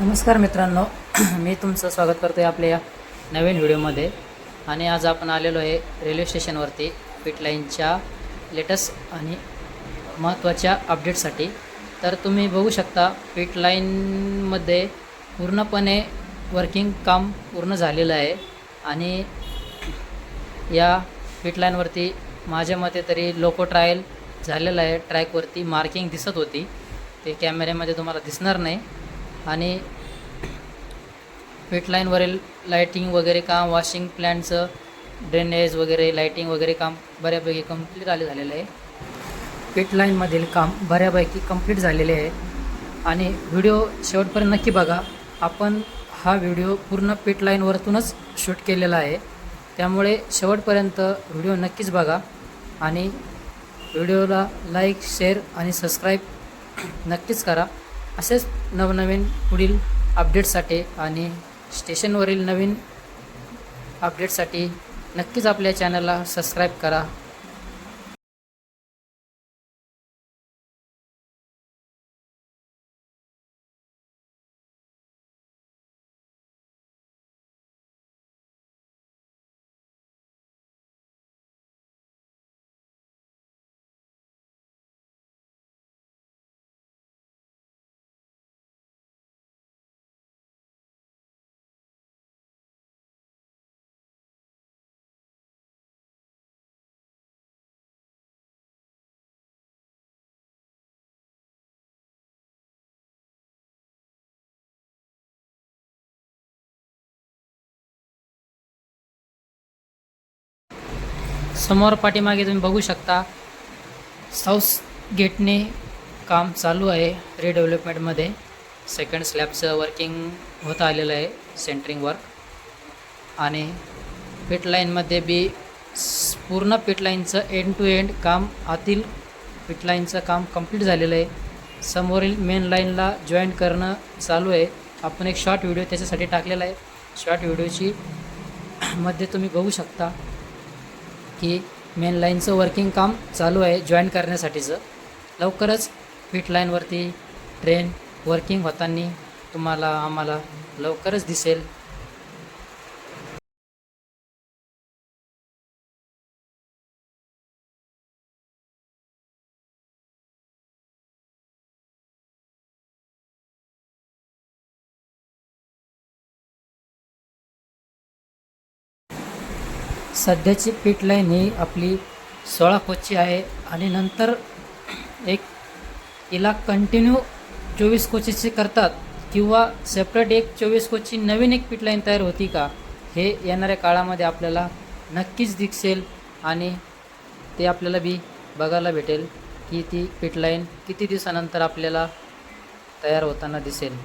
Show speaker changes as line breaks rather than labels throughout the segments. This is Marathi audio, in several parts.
नमस्कार मित्रांनो मी तुमचं स्वागत करतो आहे आपल्या या नवीन व्हिडिओमध्ये. आणि आज आपण आलेलो आहे रेल्वे स्टेशनवरती पिटलाईनच्या लेटेस्ट आणि महत्त्वाच्या अपडेटसाठी तर तुम्ही बघू शकता पिटलाईनमध्ये पूर्णपणे वर्किंग काम पूर्ण झालेलं आहे. आणि या पिटलाईनवरती माझ्या मते तरी लोको ट्रायल झालेलं आहे. ट्रॅकवरती मार्किंग दिसत होती. ते कॅमेऱ्यामध्ये तुम्हाला दिसणार नाही. आणि पिटलाईनवरील लाईटिंग वगैरे काम वॉशिंग प्लॅनचं ड्रेनेज वगैरे लाईटिंग वगैरे काम बऱ्यापैकी कंप्लीट आले झालेलं आहे. पिटलाईनमधील काम बऱ्यापैकी कंप्लीट झालेले आहे. आणि व्हिडिओ शेवटपर्यंत नक्की बघा आपण हा व्हिडिओ पूर्ण पिटलाईनवरतूनच शूट केलेला आहे. त्यामुळे शेवटपर्यंत व्हिडिओ नक्कीच बघा. आणि व्हिडिओला लाईक शेअर आणि सबस्क्राईब नक्कीच करा. असेच नवनवीन पुढील अपडेटसाठी आणि स्टेशनवरील नवीन अपडेटसाठी नक्कीच आपल्या चॅनलला सबस्क्राईब करा. समोर पाठीमागे तुम्ही बघू शकता. साऊथ गेटने काम चालू आहे रिडेव्हलपमेंटमध्ये सेकंड स्लॅबचं वर्किंग होत आलेलं आहे सेंटरिंग वर्क आणि पिट लाईनमध्ये बी पूर्ण पिट लाईनचं एंड टू एंड काम आतील पिट लाईनचं काम कंप्लीट झालेलं आहे. समोरील मेन लाईनला जॉईन करणं चालू आहे. आपण एक शॉर्ट व्हिडिओ त्याच्यासाठी टाकलेला आहे. शॉर्ट व्हिडिओची मध्ये तुम्ही बघू शकता. की मेन लाईनचं वर्किंग काम चालू आहे जॉईन करण्यासाठीचं. लवकरच फिट लाईनवरती ट्रेन वर्किंग होताना तुम्हाला आम्हाला लवकरच दिसेल. सध्याची पीट लाईन ही आपली सोळा कोची आहे. आणि नंतर एक हिला कंटिन्यू चोवीस कोचीची करतात. किंवा सेपरेट एक चोवीस कोची नवीन एक पीट लाईन तयार होती का? हे येणाऱ्या काळामध्ये आपल्याला नक्कीच दिसेल. आणि ते आपल्याला बी बघायला भेटेल की ती पीट लाईन किती दिवसानंतर आपल्याला तयार होताना दिसेल.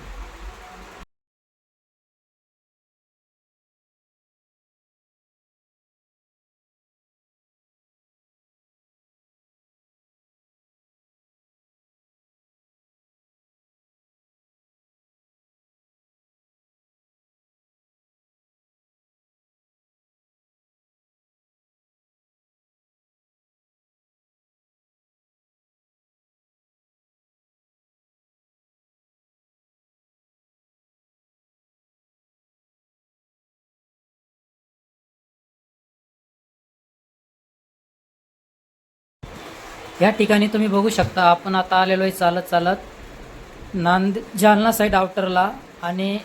या ठिकाणी तुम्ही बघू शकता आपण आता आलेलो आहे चालत चालत नांद जालना साईड आउटरला आणि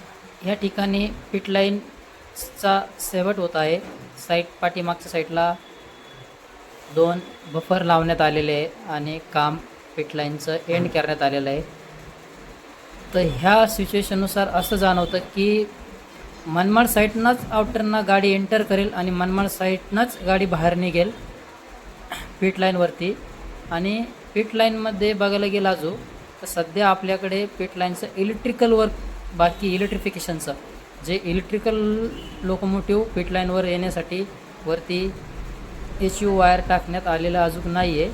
या ठिकाणी पिट लाईनचा शेवट होत आहे. साईड पाठीमागच्या साईडला दोन बफर लावण्यात आलेले आहे आणि काम पिट लाईनचं एंड करण्यात आलेलं आहे. तर ह्या सिच्युएशननुसार असं जाणवतं की मनमाड साईडनंच आउटरनं गाडी एंटर करेल आणि मनमाड साईडनंच गाडी बाहेर निघेल पीट लाईनवरती आणि पीट लाईनमध्ये बघायला गेला जो तर सध्या आपल्याकडे पीट लाईनचं इलेक्ट्रिकल वर्क बाकी इलेक्ट्रिफिकेशनचं जे इलेक्ट्रिकल लोकोमोटिव्ह पीट लाईनवर येण्यासाठी वरती एच यू वायर टाकण्यात आलेलं अजून नाही आहे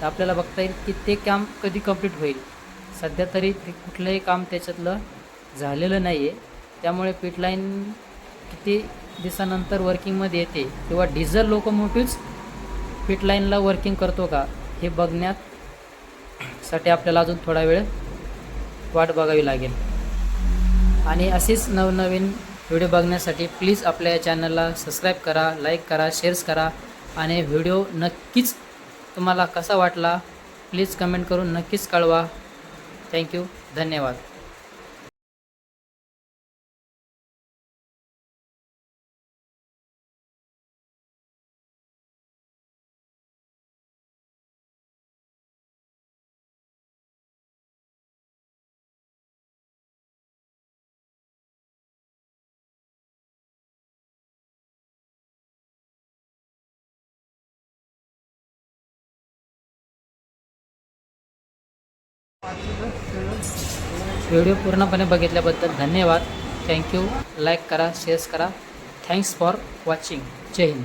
तर आपल्याला बघता येईल की ते काम कधी कंप्लीट होईल. सध्या तरी ते कुठलंही काम त्याच्यातलं झालेलं नाही आहे त्यामुळे पीट लाईन किती दिवसानंतर वर्किंगमध्ये येते किंवा डिझल लोकोमोटिव्ह पिट लाईनला वर्किंग करतो का? हे बघण्यात साठी आपल्याला अजून थोडा वेळ वाट बघावी लागेल. आणि असेच नवनवीन व्हिडिओ बघण्यासाठी प्लीज आपल्या या चॅनलला सबस्क्राईब करा लाईक करा शेअर्स करा आणि व्हिडिओ नक्कीच तुम्हाला कसा वाटला प्लीज कमेंट करून नक्कीच कळवा. थँक्यू. धन्यवाद. व्हिडिओ पूर्णपणे बघितल्याबद्दल धन्यवाद. थँक्यू लाईक करा शेअर्स करा. थँक्स फॉर वॉचिंग जय हिंद